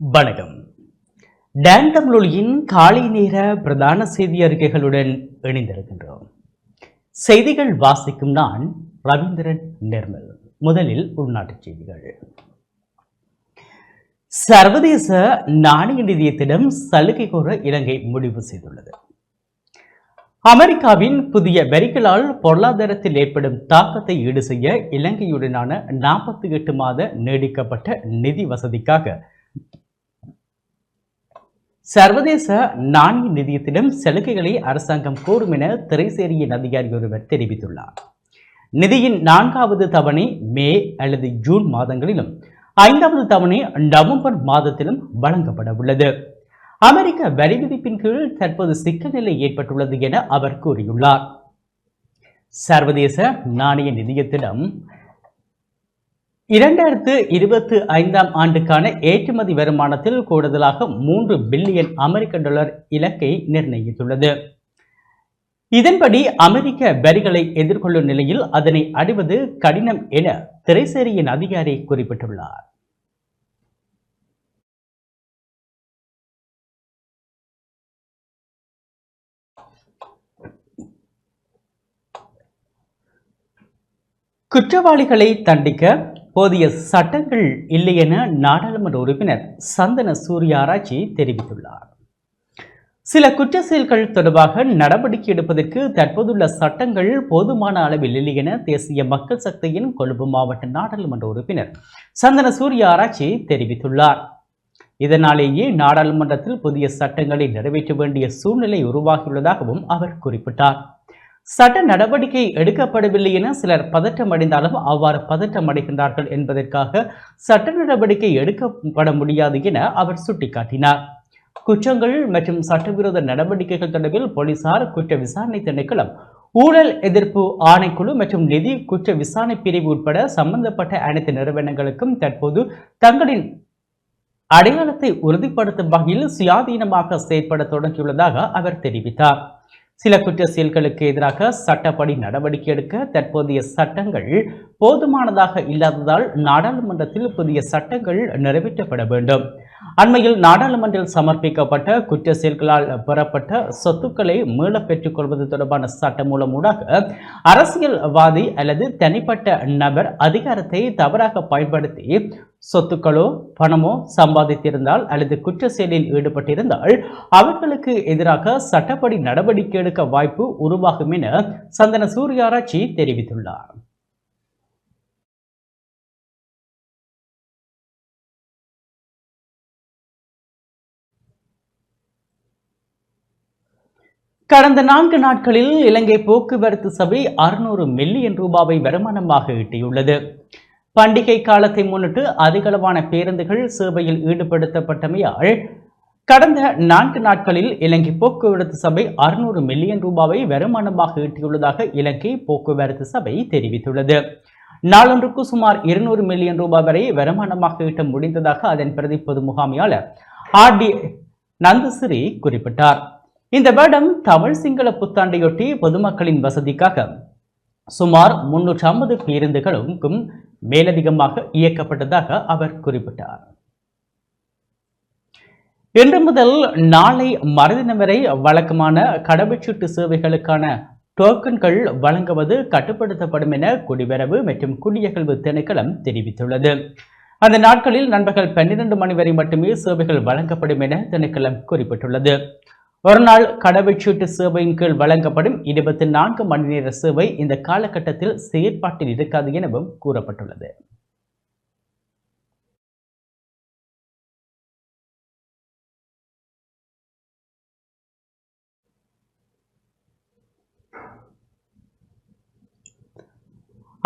வணக்கம். டான் காலை நேர பிரதான செய்தி அறிக்கைகளுடன் இணைந்திருக்கின்றோம். செய்திகள் வாசிக்கும் நான் ரவீந்திரன் நிர்மல். முதலில் உள்நாட்டுச் செய்திகள். சர்வதேச நாணய நிதியத்திடம் சலுகை கோர இலங்கை முடிவு செய்துள்ளது. அமெரிக்காவின் புதிய வரிகளால் பொருளாதாரத்தில் ஏற்படும் தாக்கத்தை ஈடு செய்ய இலங்கையுடனான நாற்பத்தி எட்டு மாத நீடிக்கப்பட்ட நிதி வசதிக்காக சர்வதேச நாணய நிதியத்திடம் சலுகைகளை அரசாங்கம் கோரும் என திரைசேரியின் அதிகாரி ஒருவர் தெரிவித்துள்ளார். நிதியின் நான்காவது தவணை மே அல்லது ஜூன் மாதங்களிலும் ஐந்தாவது தவணை நவம்பர் மாதத்திலும் வழங்கப்பட உள்ளது. அமெரிக்க வரி விதிப்பின் கீழ் தற்போது சிக்கல் நிலை ஏற்பட்டுள்ளது என அவர் கூறியுள்ளார். சர்வதேச நாணய நிதியத்திடம் இரண்டாயிரத்து இருபத்தி ஐந்தாம் ஆண்டுக்கான ஏற்றுமதி வருமானத்தில் கூடுதலாக மூன்று பில்லியன் அமெரிக்க டாலர் இலக்கை நிர்ணயித்துள்ளது. இதன்படி அமெரிக்க வரிகளை எதிர்கொள்ளும் நிலையில் அதனை அடைவது கடினம் என திரைசேரியின் அதிகாரி குறிப்பிட்டுள்ளார். குற்றவாளிகளை தண்டிக்க போதிய சட்டங்கள் இல்லை என நாடாளுமன்ற உறுப்பினர் சந்தன சூர்யாராய்ச்சி தெரிவித்துள்ளார். சில குற்ற செயல்கள் தொடர்பாக நடவடிக்கை எடுப்பதற்கு தற்போதுள்ள சட்டங்கள் போதுமான அளவில் இல்லை என தேசிய மக்கள் சக்தியின் கொழும்பு மாவட்ட நாடாளுமன்ற உறுப்பினர் சந்தன சூர்யா ஆராய்ச்சி தெரிவித்துள்ளார். இதனாலேயே நாடாளுமன்றத்தில் புதிய சட்டங்களை நிறைவேற்ற வேண்டிய சூழ்நிலை உருவாகியுள்ளதாகவும் அவர் குறிப்பிட்டார். சட்ட நடவடிக்கை எடுக்கப்படவில்லை என சிலர் பதற்றம் அடைந்தாலும் அவ்வாறு பதற்றம் அடைகின்றார்கள் என்பதற்காக சட்ட நடவடிக்கை எடுக்கப்பட முடியாது என அவர் சுட்டிக்காட்டினார். குற்றங்கள் மற்றும் சட்டவிரோத நடவடிக்கைகள் தொடர்பில் போலீசார் குற்ற விசாரணை திணைக்களம் ஊழல் எதிர்ப்பு ஆணைக்குழு மற்றும் நிதி குற்ற விசாரணை பிரிவு உட்பட சம்பந்தப்பட்ட அனைத்து நிறுவனங்களுக்கும் தற்போது தங்களின் அடையாளத்தை உறுதிப்படுத்தும் வகையில் சுயாதீனமாக செயற்பட தொடங்கியுள்ளதாக அவர் தெரிவித்தார். சில குற்ற செயல்களுக்கு எதிராக சட்டப்படி நடவடிக்கை எடுக்க தற்போதைய சட்டங்கள் போதுமானதாக இல்லாததால் நாடாளுமன்றத்தில் புதிய சட்டங்கள் நிறைவேற்றப்பட வேண்டும். அண்மையில் நாடாளுமன்றில் சமர்ப்பிக்கப்பட்ட குற்ற செயல்களால் பெறப்பட்ட சொத்துக்களை மீள பெற்றுக் கொள்வது தொடர்பான சட்டம் மூலம் ஊடாக அரசியல்வாதி அல்லது தனிப்பட்ட நபர் அதிகாரத்தை தவறாக பயன்படுத்தி சொத்துக்களோ பணமோ சம்பாதித்திருந்தால் அல்லது குற்ற செயலில் ஈடுபட்டிருந்தால் அவர்களுக்கு எதிராக சட்டப்படி நடவடிக்கை எடுக்க வாய்ப்பு உருவாகும் என சந்தன சூர்யாராய்ச்சி தெரிவித்துள்ளார். கடந்த நான்கு நாட்களில் இலங்கை போக்குவரத்து சபை அறுநூறு மில்லியன் ரூபாவை வருமானமாக ஈட்டியுள்ளது. பண்டிகை காலத்தை முன்னிட்டு அதிகளவான பேருந்துகள் சேவையில் ஈடுபடுத்தப்பட்டமையால் கடந்த நான்கு நாட்களில் இலங்கை போக்குவரத்து சபை அறுநூறு மில்லியன் ரூபாவை வருமானமாக ஈட்டியுள்ளதாக இலங்கை போக்குவரத்து சபை தெரிவித்துள்ளது. நாளொன்றுக்கு சுமார் இருநூறு மில்லியன் ரூபாய் வரை வருமானமாக ஈட்ட முடிந்ததாக அதன் பிரதி பொது முகாமையாளர் ஆர் டி நந்தசிறி குறிப்பிட்டார். இந்த வருடம் தமிழ் சிங்கள புத்தாண்டையொட்டி பொதுமக்களின் வசதிக்காக சுமார் முன்னூற்றி ஐம்பது பேருந்துகளுக்கும் மேலதிகமாக இயக்கப்பட்டதாக அவர் குறிப்பிட்டார். இன்று முதல் நாளை மறுதினம் வரை வழக்கமான கடவுச்சீட்டு சேவைகளுக்கான டோக்கன்கள் வழங்குவது கட்டுப்படுத்தப்படும் என குடிவரவு மற்றும் குடியகழ்வு திணைக்களம் தெரிவித்துள்ளது. அந்த நாட்களில் நண்பர்கள் பன்னிரண்டு மணி வரை மட்டுமே சேவைகள் வழங்கப்படும் என திணைக்களம் குறிப்பிட்டுள்ளது. ஒரு நாள் கடவுச்சீட்டு சேவையின் கீழ் வழங்கப்படும் இருபத்தி நான்கு மணி நேர சேவை இந்த காலகட்டத்தில் செயற்பாட்டில் இருக்காது எனவும் கூறப்பட்டுள்ளது.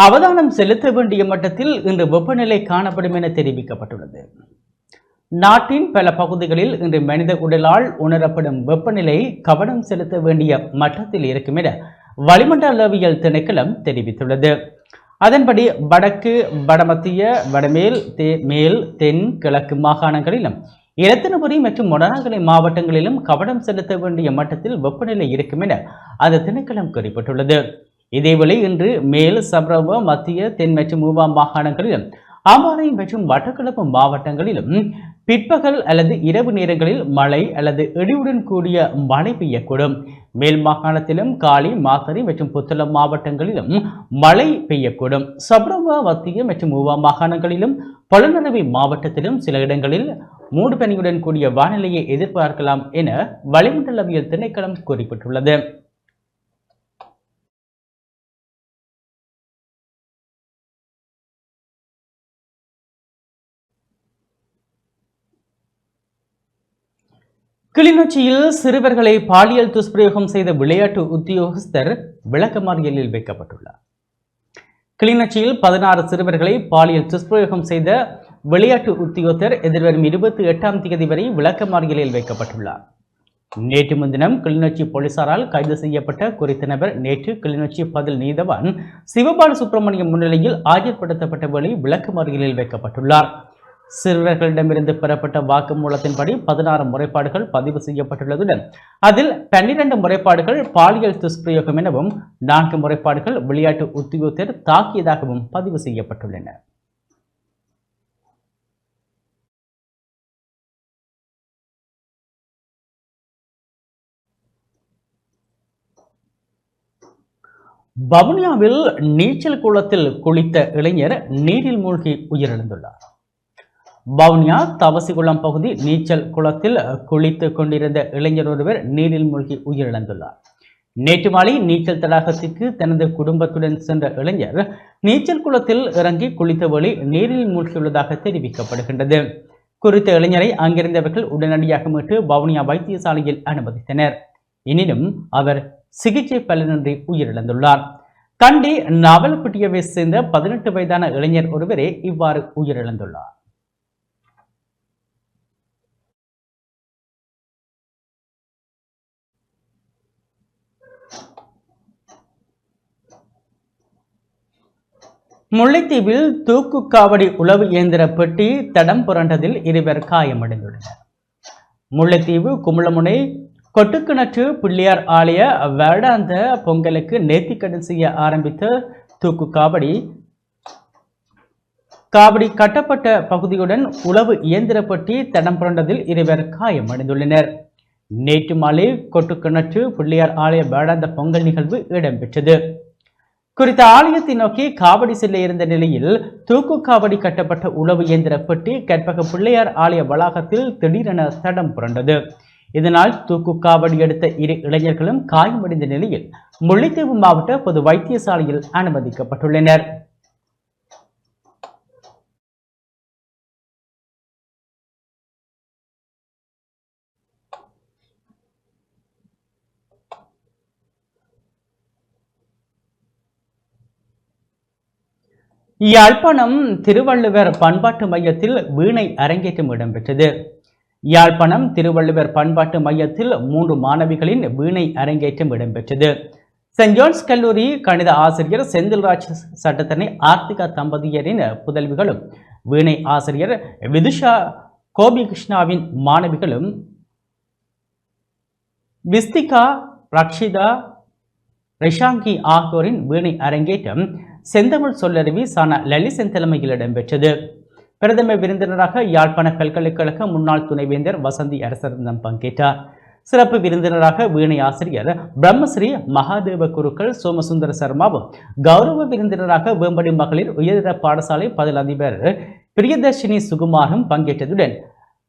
அவதானம் செலுத்த வேண்டிய மட்டத்தில் இன்று வெப்பநிலை காணப்படும் என தெரிவிக்கப்பட்டுள்ளது. நாட்டின் பல பகுதிகளில் இன்று மனித உடலால் உணரப்படும் வெப்பநிலை கவனம் செலுத்த வேண்டிய மட்டத்தில் இருக்கும் என வளிமண்டலவியல் திணைக்களம் தெரிவித்துள்ளது. அதன்படி வடக்கு வடமத்திய வடமேல் தே மேல் தென் கிழக்கு மாகாணங்களிலும் இரத்தினபுரி மற்றும் மொடனாங்கலை மாவட்டங்களிலும் கவனம் செலுத்த வேண்டிய மட்டத்தில் வெப்பநிலை இருக்கும் என அந்த திணைக்களம் குறிப்பிட்டுள்ளது. இதேவேளை இன்று மேல் சப்ரவ மத்திய தென் மற்றும் மூவாம் மாகாணங்களிலும் அம்பாறை மற்றும் மட்டக்களப்பு மாவட்டங்களிலும் பிற்பகல் அல்லது இரவு நேரங்களில் மழை அல்லது இடியுடன் கூடிய மழை பெய்யக்கூடும். மேல் மாகாணத்திலும் காலி மாத்தறை மற்றும் புத்தளம் மாவட்டங்களிலும் மழை பெய்யக்கூடும். சப்ரவா மத்திய மற்றும் மூவாம் மாகாணங்களிலும் பழநடவை மாவட்டத்திலும் சில இடங்களில் மூடுபனியுடன் கூடிய வானிலையை எதிர்பார்க்கலாம் என வளிமண்டலவியல் திணைக்களம் குறிப்பிட்டுள்ளது. கிளிநொச்சியில் சிறுவர்களை பாலியல் துஷ்பிரயோகம் செய்த விளையாட்டு உத்தியோகஸ்தர் விளக்கமறியலில் வைக்கப்பட்டுள்ளார். கிளிநொச்சியில் பதினாறு சிறுவர்களை பாலியல் துஷ்பிரயோகம் செய்த விளையாட்டு உத்தியோகத்தர் எதிர்வரும் இருபத்தி எட்டாம் தேதி வரை விளக்கமறியலில் வைக்கப்பட்டுள்ளார். நேற்று முன்தினம் கிளிநொச்சி போலீசாரால் கைது செய்யப்பட்ட குறித்த நபர் நேற்று கிளிநொச்சி பதில் நீதவான் சிவபால சுப்பிரமணியம் முன்னிலையில் ஆஜர்படுத்தப்பட்ட வேளை விளக்கமறியலில் வைக்கப்பட்டுள்ளார். சிறுவர்களிடமிருந்து பெறப்பட்ட வாக்குமூலத்தின்படி பதினாறு முறைப்பாடுகள் பதிவு செய்யப்பட்டுள்ளதுடன் அதில் பன்னிரண்டு முறைப்பாடுகள் பாலியல் துஷ்பிரயோகம் எனவும் நான்கு முறைப்பாடுகள் விளையாட்டு உத்தியோகத்தர் தாக்கியதாகவும் பதிவு செய்யப்பட்டுள்ளன. வவுனியாவில் நீச்சல் குளத்தில் குளித்த இளைஞர் நீரில் மூழ்கி உயிரிழந்துள்ளார். வவுனியா தவசிகுளம் பகுதி நீச்சல் குளத்தில் குளித்து கொண்டிருந்த இளைஞர் ஒருவர் நீரில் மூழ்கி உயிரிழந்துள்ளார். நேற்று மாலை நீச்சல் தடாகத்திற்கு தனது குடும்பத்துடன் சென்ற இளைஞர் நீச்சல் குளத்தில் இறங்கி குளித்த வழி நீரில் மூழ்கியுள்ளதாக தெரிவிக்கப்படுகின்றது. குறித்த இளைஞரை அங்கிருந்தவர்கள் உடனடியாக மீட்டு வவுனியா வைத்தியசாலையில் அனுமதித்தனர். எனினும் அவர் சிகிச்சை பலனின்றி உயிரிழந்துள்ளார். கண்டி நவலப்பட்டியவை சேர்ந்த பதினெட்டு வயதான இளைஞர் ஒருவரே இவ்வாறு உயிரிழந்துள்ளார். முல்லைத்தீவில் தூக்கு காவடி உளவு இயந்திர பெட்டி தடம் புரண்டதில் இருவர் காயமடைந்துள்ளனர். முல்லைத்தீவு குமுளமுனை கொட்டுக்கிணற்று பிள்ளையார் ஆலய வருடாந்த பொங்கலுக்கு நேர்த்திக்கடன் செய்ய ஆரம்பித்த தூக்கு காவடி காவடி கட்டப்பட்ட பகுதியுடன் உளவு இயந்திரப்பட்டி தடம் புரண்டதில் இருவர் காயமடைந்துள்ளனர். நேற்று மாலை கொட்டுக்கிணற்று பிள்ளையார் ஆலய வேடாந்த பொங்கல் நிகழ்வு இடம்பெற்றது. குறித்த ஆலயத்தை நோக்கி காவடி செல்ல இருந்த நிலையில் தூக்கு காவடி கட்டப்பட்ட உளவு இயந்திர பெட்டி கற்பக பிள்ளையார் ஆலய வளாகத்தில் திடீரென தடம் புரண்டது. இதனால் தூக்கு காவடி எடுத்த இரு இளைஞர்களும் காயமடைந்த நிலையில் முல்லைத்தீவு மாவட்ட பொது வைத்தியசாலையில் அனுமதிக்கப்பட்டுள்ளனர். யாழ்ப்பாணம் திருவள்ளுவர் பண்பாட்டு மையத்தில் வீணை அரங்கேற்றம் இடம்பெற்றது. யாழ்ப்பாணம் திருவள்ளுவர் பண்பாட்டு மையத்தில் மூன்று மாணவிகளின் வீணை அரங்கேற்றம் இடம்பெற்றது. சென்ட் ஜான்ஸ் கல்லூரி கணித ஆசிரியர் செந்தில்ராஜ் சட்டத்தனை ஆர்த்திகா தம்பதியரின் புதல்விகளும் வீணை ஆசிரியர் விதுஷா கோபிகிருஷ்ணாவின் மாணவிகளும் விஸ்திகா ரக்ஷிதா ரிஷாங்கி ஆகியோரின் வீணை அரங்கேற்றம் செந்தமிழ் சொல்லருவி சானா லலிசன் தலைமையில் இடம்பெற்றது. பிரதம விருந்தினராக யாழ்ப்பாண பல்கலைக்கழக முன்னாள் துணைவேந்தர் வசந்தி அரசரந்தம் பங்கேற்றார். சிறப்பு விருந்தினராக வீணை ஆசிரியர் பிரம்மஸ்ரீ மகாதேவ குருக்கள் சோமசுந்தர சர்மாவும் கௌரவ விருந்தினராக வேம்படி மகளிர் உயர்தர பாடசாலை பதில் அதிபர் பிரியதர்ஷினி சுகுமாரும் பங்கேற்றதுடன்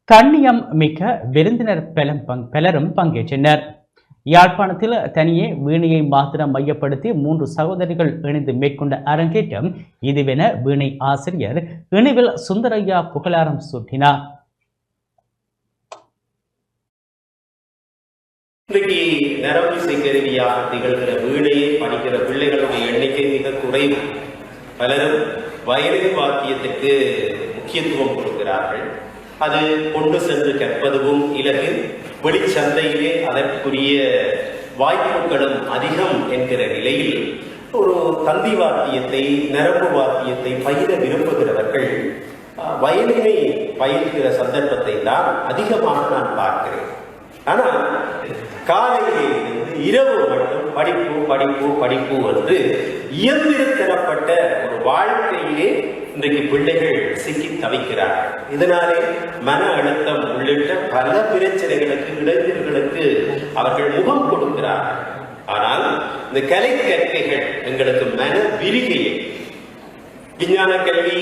கண்ணியம் மிக்க விருந்தினர் பங் பலரும் பங்கேற்றனர். யாழ்ப்பாணத்தில் தனியே வீணையை மாத்திரம் மையப்படுத்தி மூன்று சகோதரிகள் இணைந்து மேற்கொண்ட அரங்கேற்றம் இதுவென வீணை ஆசிரியர் இணைவில் சுந்தரையா புகழாரம் சூட்டினார். இன்றைக்கு நரம்பிசை கருவியாக திகழ்கிற வீணையை படிக்கிற பிள்ளைகளுடைய எண்ணிக்கை மிக குறைவு. பலரும் வயலின் வாக்கியத்துக்கு முக்கியத்துவம் கொடுக்கிறார்கள். அது கொண்டு சென்று கற்பதுவும் இலகு. வெளிச்சந்தையிலே அதற்குரிய வாய்ப்புகளும் அதிகம் என்கிற நிலையில் ஒரு தந்தி வாத்தியத்தை நரம்பு வாத்தியத்தை பயிர விரும்புகிறவர்கள் அஹ், வயலினை பயிர்கிற சந்தர்ப்பத்தை தான் அதிகமாக நான் பார்க்கிறேன். ஆனால் காலையிலே இருந்து இரவு மட்டும் படிப்பு படிப்பு படிப்பு என்று இயந்திரத்தரப்பட்ட ஒரு வாழ்க்கையிலே இன்றைக்கு பிள்ளைகள் சிக்கி தவிக்கிறார்கள். இதனாலே மன அழுத்தம் உள்ளிட்ட பல பிரச்சனைகளுக்கு இளைஞர்களுக்கு அவர்கள் முகம் கொடுக்கிறார்கள். ஆனால் இந்த கலை கற்கைகள் எங்களுக்கு மன விரிகையை. விஞ்ஞான கல்வி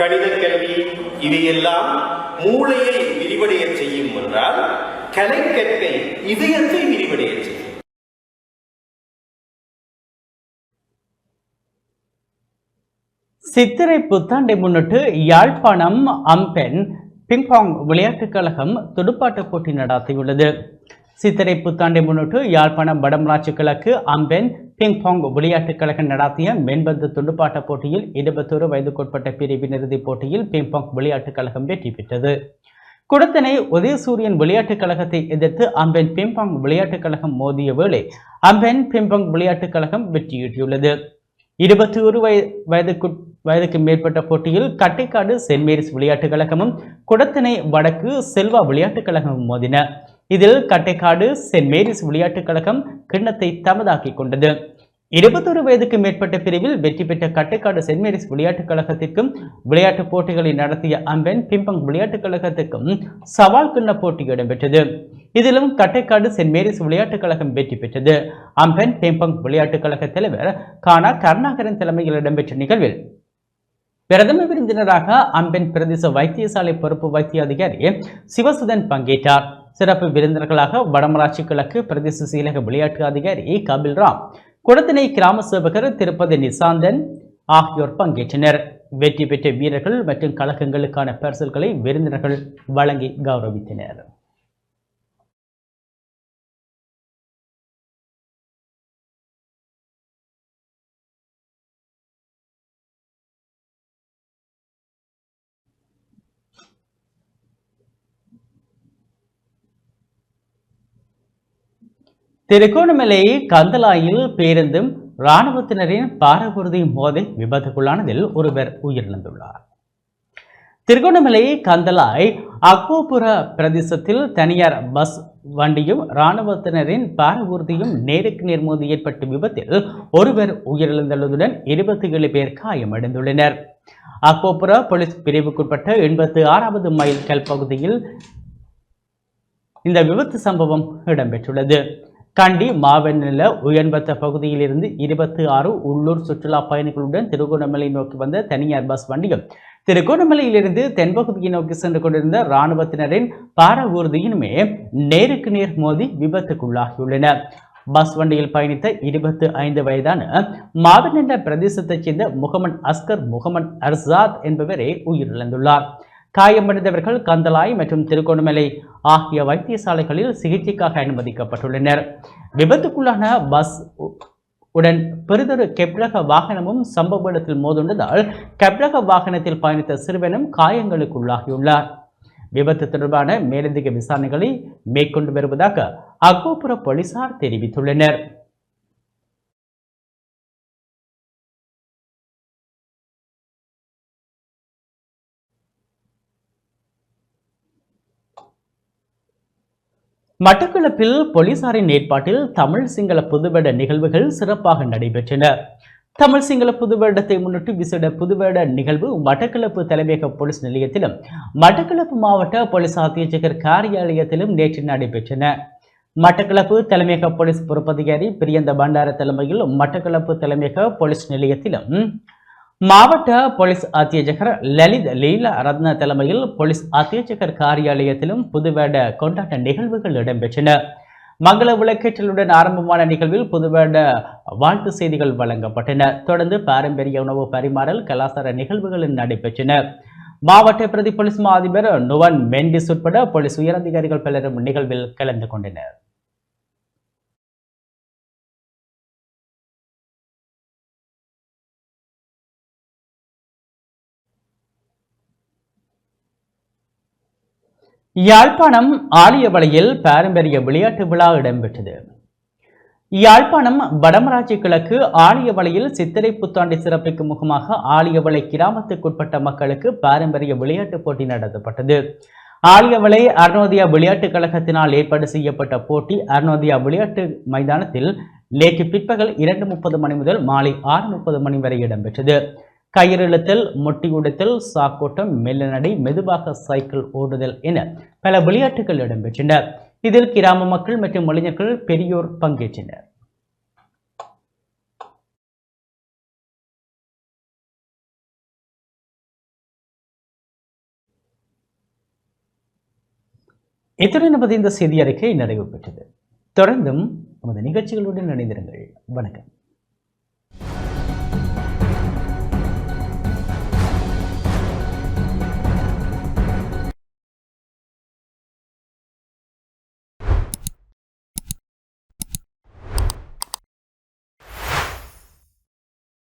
கணித கல்வி இவையெல்லாம் மூளையை விரிவடைய செய்யும் என்றால் கலை கற்கை இதயத்தை விரிவடைய செய்யும். சித்திரை புத்தாண்டை முன்னிட்டு யாழ்ப்பாணம் அம்பென் பிங்பாங் விளையாட்டுக் கழகம் துடுப்பாட்டப் போட்டி நடாத்தியுள்ளது. சித்திரை புத்தாண்டை முன்னிட்டு யாழ்ப்பாணம் வடமராட்சி கிழக்கு அம்பென் பிங்பாங் விளையாட்டுக் கழகம் நடாத்திய மென்பந்து துடுப்பாட்டப் போட்டியில் இருபத்தோரு வயதுக்குட்பட்ட பிரிவின் இறுதிப் போட்டியில் பிங்பாங் விளையாட்டுக் கழகம் வெற்றி பெற்றது. குடத்தனை உதயசூரியன் விளையாட்டுக் கழகத்தை எதிர்த்து அம்பென் பிம்பாங் விளையாட்டுக் கழகம் மோதிய வேளை அம்பென் பிம்பாங் விளையாட்டுக் கழகம் வெற்றியீட்டியுள்ளது இருபத்தி ஒரு வய வயதுக்கு மேற்பட்ட போட்டியில் கட்டைக்காடு சென்ட் மேரிஸ் விளையாட்டுக் கழகமும் குடத்தனை வடக்கு செல்வா விளையாட்டுக் கழகமும் மோதின. இதில் கட்டைக்காடு சென்ட் மேரிஸ் விளையாட்டுக் கழகம் கிண்ணத்தை தமதாக்கிக் கொண்டது. இருபத்தொரு வயதுக்கு மேற்பட்ட பிரிவில் வெற்றி பெற்ற கட்டைக்காடு சென்ட் மேரிஸ் விளையாட்டுக் கழகத்திற்கும் விளையாட்டுப் போட்டிகளை நடத்திய அம்பென் பிம்பங் விளையாட்டுக் கழகத்திற்கும் சவால் கிண்ண போட்டி இடம்பெற்றது. இதிலும் கட்டைக்காடு சென்ட் மேரிஸ் விளையாட்டுக் கழகம் வெற்றி பெற்றது. அம்பென் பிம்பங் விளையாட்டுக் கழக தலைவர் கானா கருணாகரன் தலைமையில் இடம்பெற்ற நிகழ்வில் பிரதம விருந்தினராக அம்பென் பிரதேச வைத்தியசாலை பொறுப்பு வைத்திய அதிகாரி சிவசுதன் பங்கேற்றார். சிறப்பு விருந்தினர்களாக வடமராட்சி கிழக்கு பிரதேச செயலக விளையாட்டு அதிகாரி கபில் ராம் குடத்தினை கிராம சேவகர் திருப்பதி நிசாந்தன் ஆகியோர் பங்கேற்றனர். வெற்றி பெற்ற வீரர்கள் மற்றும் கழகங்களுக்கான பரிசல்களை விருந்தினர்கள் வழங்கி கௌரவித்தனர். திருகோணமலை கந்தலாயில் பேருந்தும் இராணுவத்தினரின் பாரபுரதி மோதல் விபத்துக்குள்ளானதில் ஒருவர் உயிரிழந்துள்ளார். திருகோணமலை கந்தலாய் அக்கோபுர பிரதேசத்தில் தனியார் பஸ் வண்டியும் இராணுவத்தினரின் பாரபூர்த்தியும் நேருக்கு நேர் மோதி ஏற்பட்ட விபத்தில் ஒருவர் உயிரிழந்துள்ளதுடன் இருபத்தி ஏழு பேர் காயமடைந்துள்ளனர். அக்கோபுர போலீஸ் பிரிவுக்குட்பட்ட எண்பத்தி ஆறாவது மைல் கல் பகுதியில் இந்த விபத்து சம்பவம் இடம்பெற்றுள்ளது. கண்டி மாவெண்ணில உயர்பத்த பகுதியிலிருந்து இருபத்தி ஆறு உள்ளூர் சுற்றுலா பயணிகளுடன் திருகோணமலை நோக்கி வந்த தனியார் பஸ் வண்டியும் திருகோணமலையிலிருந்து தென்பகுதியை நோக்கி சென்று கொண்டிருந்த இராணுவத்தினரின் பார ஊர்தியினுமே நேருக்கு நேர் மோதி விபத்துக்குள்ளாகியுள்ளன. பஸ் வண்டியில் பயணித்த இருபத்தி ஐந்து வயதான மாவெண்ணில பிரதேசத்தைச் சேர்ந்த முகமன் அஸ்கர் முகமன் அர்சாத் என்பவரே உயிரிழந்துள்ளார். காயமடைந்தவர்கள் கந்தலாய் மற்றும் திருகோணமலை ஆகிய வைத்தியசாலைகளில் சிகிச்சைக்காக அனுமதிக்கப்பட்டுள்ளனர். விபத்துக்குள்ளான பஸ் உ- உடன் பெரிதொரு கெப்ரக வாகனமும் சம்பவ இடத்தில் மோதுண்டதால் கெப்ரக வாகனத்தில் பயணித்த சிறுவனும் காயங்களுக்குள்ளாகியுள்ளார் விபத்து தொடர்பான மேலதிக விசாரணைகளை மேற்கொண்டு வருவதாக அகோபுர போலீசார் தெரிவித்துள்ளனர். மட்டக்களப்பில் போலீசாரின் ஏற்பாட்டில் தமிழ் சிங்கள புதுவருட நிகழ்வுகள் சிறப்பாக நடைபெற்றன. தமிழ் சிங்கள புதுவருடத்தை முன்னிட்டு விசேட புதுவருட நிகழ்வு மட்டக்களப்பு தலைமையக போலீஸ் நிலையத்திலும் மட்டக்களப்பு மாவட்ட போலீஸ் அத்தியட்சகர் காரியாலயத்திலும் நேற்று நடைபெற்றன. மட்டக்களப்பு தலைமையக போலீஸ் பொறுப்பதிகாரி பிரியந்த பண்டார தலைமையில் மட்டக்களப்பு தலைமையக போலீஸ் நிலையத்திலும் மாவட்ட போலீஸ் அத்தியட்சகர் லலித் லீலா ரத்ன தலைமையில் போலீஸ் அத்தியட்சகர் காரியாலயத்திலும் புதுவேட கொண்டாட்ட நிகழ்வுகள் இடம்பெற்றன. மங்கள விளக்கேற்றலுடன் ஆரம்பமான நிகழ்வில் புதுவேட வாழ்த்து செய்திகள் வழங்கப்பட்டன. தொடர்ந்து பாரம்பரிய உணவு பரிமாறல் கலாச்சார நிகழ்வுகள் நடைபெற்றன. மாவட்ட பிரதி போலீஸ் மா அதிபர் நுவன் மெண்டிஸ் உட்பட போலீஸ் உயரதிகாரிகள் பலரும் நிகழ்வில் கலந்து கொண்டனர். யாழ்ப்பாணம் ஆலியவளையில் பாரம்பரிய விளையாட்டு விழா இடம்பெற்றது. யாழ்ப்பாணம் வடமராட்சி கிழக்கு ஆலியவளையில் சித்திரை புத்தாண்டை சிறப்பிக்கும் முகமாக ஆலியவளை கிராமத்துக்குட்பட்ட மக்களுக்கு பாரம்பரிய விளையாட்டுப் போட்டி நடத்தப்பட்டது. ஆலியவளை அருணோதயா விளையாட்டுக் கழகத்தினால் ஏற்பாடு செய்யப்பட்ட போட்டி அருணோதயா விளையாட்டு மைதானத்தில் நேற்று பிற்பகல் இரண்டு முப்பது மணி முதல் மாலை ஆறு முப்பது மணி வரை இடம்பெற்றது. கயிறு முட்டியுடுத்தல் சாக்கோட்டம் மெல்லநடை மெதுவாக சைக்கிள் ஓடுதல் என பல விளையாட்டுகள் இடம்பெற்றன இதில் கிராம மக்கள் மற்றும் இளைஞர்கள் பெரியோர் பங்கேற்றனர். இத்துடன் நமது இந்த செய்தி அறிக்கை நிறைவு பெற்றது. தொடர்ந்தும் நமது நிகழ்ச்சிகளுடன் இணைந்திருங்கள். வணக்கம்.